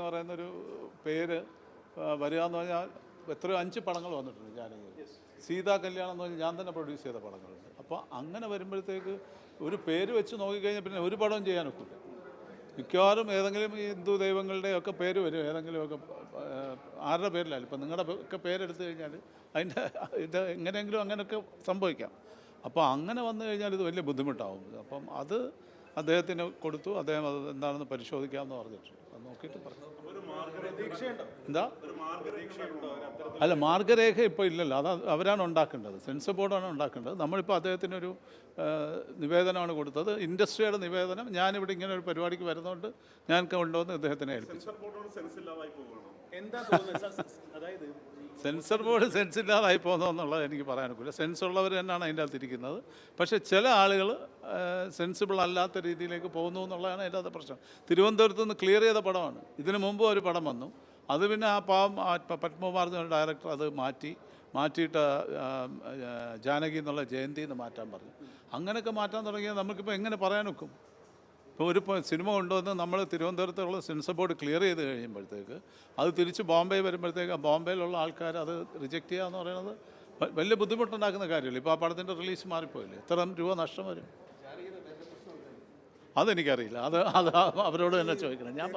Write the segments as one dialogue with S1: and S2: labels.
S1: എന്ന് പറയുന്നൊരു പേര് ആ, വരിക എന്ന് പറഞ്ഞാൽ എത്രയോ അഞ്ച് പടങ്ങൾ വന്നിട്ടുണ്ട് ഞാൻ സീതാ കല്യാണം എന്ന് പറഞ്ഞാൽ ഞാൻ തന്നെ പ്രൊഡ്യൂസ് ചെയ്ത പടങ്ങളുണ്ട്. അപ്പോൾ അങ്ങനെ വരുമ്പോഴത്തേക്ക് ഒരു പേര് വെച്ച് നോക്കിക്കഴിഞ്ഞാൽ പിന്നെ ഒരു പടവും ചെയ്യാനൊക്കില്ല. മിക്കവാറും ഏതെങ്കിലും ഹിന്ദു ദൈവങ്ങളുടെയൊക്കെ പേര് വരും. ഏതെങ്കിലുമൊക്കെ ആരുടെ പേരിലായാലും. ഇപ്പം നിങ്ങളുടെ ഒക്കെ പേരെടുത്തു കഴിഞ്ഞാൽ അതിന്റെ ഇത് എങ്ങനെയെങ്കിലും അങ്ങനെയൊക്കെ സംഭവിക്കാം. അപ്പോൾ അങ്ങനെ വന്നു കഴിഞ്ഞാൽ ഇത് വലിയ ബുദ്ധിമുട്ടാവും. അപ്പം അത് അദ്ദേഹത്തിന് കൊടുത്തു. അദ്ദേഹം അത് എന്താണെന്ന് പരിശോധിക്കാമെന്ന് പറഞ്ഞിട്ടുണ്ട്. അത് നോക്കിയിട്ട് പറഞ്ഞു എന്താ? അല്ല മാർഗരേഖ ഇപ്പോൾ ഇല്ലല്ലോ. അത് അവരാണ് ഉണ്ടാക്കേണ്ടത്. സെൻസർ ബോർഡാണ് ഉണ്ടാക്കേണ്ടത്. നമ്മളിപ്പോൾ അദ്ദേഹത്തിനൊരു നിവേദനമാണ് കൊടുത്തത്. ഇൻഡസ്ട്രിയുടെ നിവേദനം. ഞാനിവിടെ ഇങ്ങനെ ഒരു പരിപാടിക്ക് വരുന്നതുകൊണ്ട് ഞാൻ കൊണ്ടുവന്ന് ഇദ്ദേഹത്തിനെ ഏൽപ്പിച്ചു.
S2: എന്താ തോന്നുന്നത്? സ- സ- അതായത്
S1: സെൻസർ ബോർഡ് സെൻസ് ഇല്ലാതായി പോകുന്നതെന്നുള്ളത് എനിക്ക് പറയാനൊക്കില്ല സെൻസ് ഉള്ളവർ തന്നെയാണ് അതിന്റെ അകത്തിരിക്കുന്നത്. പക്ഷേ ചില ആളുകൾ സെൻസിബിൾ അല്ലാത്ത രീതിയിലേക്ക് പോകുന്നു എന്നുള്ളതാണ് അതിന്റെ അത് പ്രശ്നം. തിരുവനന്തപുരത്ത് നിന്ന് ക്ലിയർ ചെയ്ത പടമാണ്. ഇതിനു മുമ്പ് ഒരു പടം വന്നു. അത് പിന്നെ ആ പാവം പത്മകുമാർ ഡയറക്ടർ അത് മാറ്റി മാറ്റിയിട്ട് ജാനകി എന്നുള്ള ജയന്തി എന്ന് മാറ്റാൻ പറഞ്ഞു. അങ്ങനെയൊക്കെ മാറ്റാൻ തുടങ്ങിയാൽ നമുക്കിപ്പോൾ എങ്ങനെ പറയാനൊക്കും ഇപ്പോൾ ഒരു സിനിമ കൊണ്ടുവന്ന് നമ്മൾ തിരുവനന്തപുരത്തുള്ള സെൻസർ ബോർഡ് ക്ലിയർ ചെയ്ത് കഴിയുമ്പോഴത്തേക്ക് അത് തിരിച്ച് ബോംബെ വരുമ്പോഴത്തേക്ക് ബോംബെയിലുള്ള ആൾക്കാർ അത് റിജക്റ്റ് ചെയ്യുക എന്ന് പറയുന്നത് വലിയ ബുദ്ധിമുട്ടുണ്ടാക്കുന്ന കാര്യമില്ല. ഇപ്പോൾ ആ പടത്തിന്റെ റിലീസ് മാറിപ്പോയില്ലേ? എത്ര രൂപ നഷ്ടം വരും? അതെനിക്കറിയില്ല. അത് അത് അവരോട് തന്നെ ചോദിക്കണം. ഞാൻ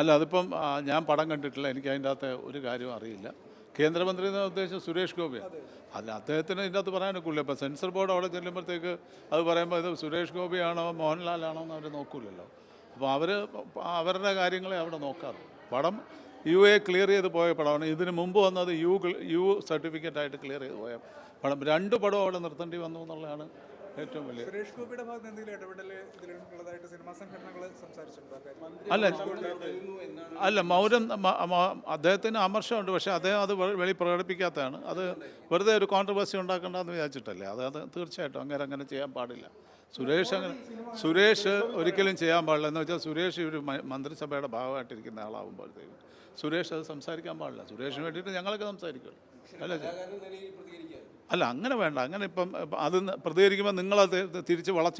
S1: അല്ല അതിപ്പം ഞാൻ പടം കണ്ടിട്ടില്ല. എനിക്ക് അതിന്റെ അകത്ത് ഒരു കാര്യവും അറിയില്ല. കേന്ദ്രമന്ത്രി എന്ന ഉദ്ദേശം സുരേഷ് ഗോപിയാണ് അല്ല അദ്ദേഹത്തിന് ഇതിന്റെ അകത്ത് പറയാനൊക്കില്ല ഇപ്പം സെൻസർ ബോർഡ് അവിടെ ചെല്ലുമ്പോഴത്തേക്ക് അത് പറയുമ്പോൾ ഇത് സുരേഷ് ഗോപിയാണോ മോഹൻലാലാണോ എന്ന് അവർ നോക്കൂലല്ലോ. അപ്പോൾ അവർ അവരുടെ കാര്യങ്ങളെ അവിടെ നോക്കാറ്. പടം യു എ ക്ലിയർ ചെയ്ത് പോയ പടമാണ്. ഇതിന് മുമ്പ് വന്നത് യു യു സർട്ടിഫിക്കറ്റ് ആയിട്ട് ക്ലിയർ ചെയ്ത് പോയ പടം രണ്ട് പടവും അവിടെ നിർത്തേണ്ടി വന്നു എന്നുള്ളതാണ് ഏറ്റവും വലിയ
S3: സുരേഷ് ഗോപിയുടെ ഭാഗത്ത് എന്തെങ്കിലും ഇടപെടൽ ഇതിലുള്ളതായിട്ട് സിനിമാ സംഘടനകൾ സംസാരിച്ചിട്ടുണ്ടോ?
S1: അല്ല അല്ല മൗനം മ- മ- അദ്ദേഹത്തിന് അമർഷമുണ്ട് പക്ഷേ അദ്ദേഹം അത് വെളി പ്രകടിപ്പിക്കാത്തതാണ്. അത് വെറുതെ ഒരു കോൺട്രവേഴ്സി ഉണ്ടാക്കേണ്ടെന്ന് വിചാരിച്ചിട്ടല്ലേ? അത് അത് തീർച്ചയായിട്ടും അങ്ങനെ അങ്ങനെ ചെയ്യാൻ പാടില്ല. സുരേഷ് അങ്ങനെ സുരേഷ് ഒരിക്കലും ചെയ്യാൻ പാടില്ല. എന്ന് വെച്ചാൽ സുരേഷ് ഒരു മന്ത്രിസഭയുടെ ഭാഗമായിട്ടിരിക്കുന്ന ആളാകുമ്പോഴത്തേക്കും സുരേഷ് അത് സംസാരിക്കാൻ പാടില്ല. സുരേഷിന് വേണ്ടിയിട്ട് ഞങ്ങളൊക്കെ സംസാരിക്കുള്ളൂ. അല്ല അല്ല അങ്ങനെ വേണ്ട. അങ്ങനെ ഇപ്പം അത് പ്രതികരിക്കുമ്പോൾ നിങ്ങളത് തിരിച്ച് വളച്ചു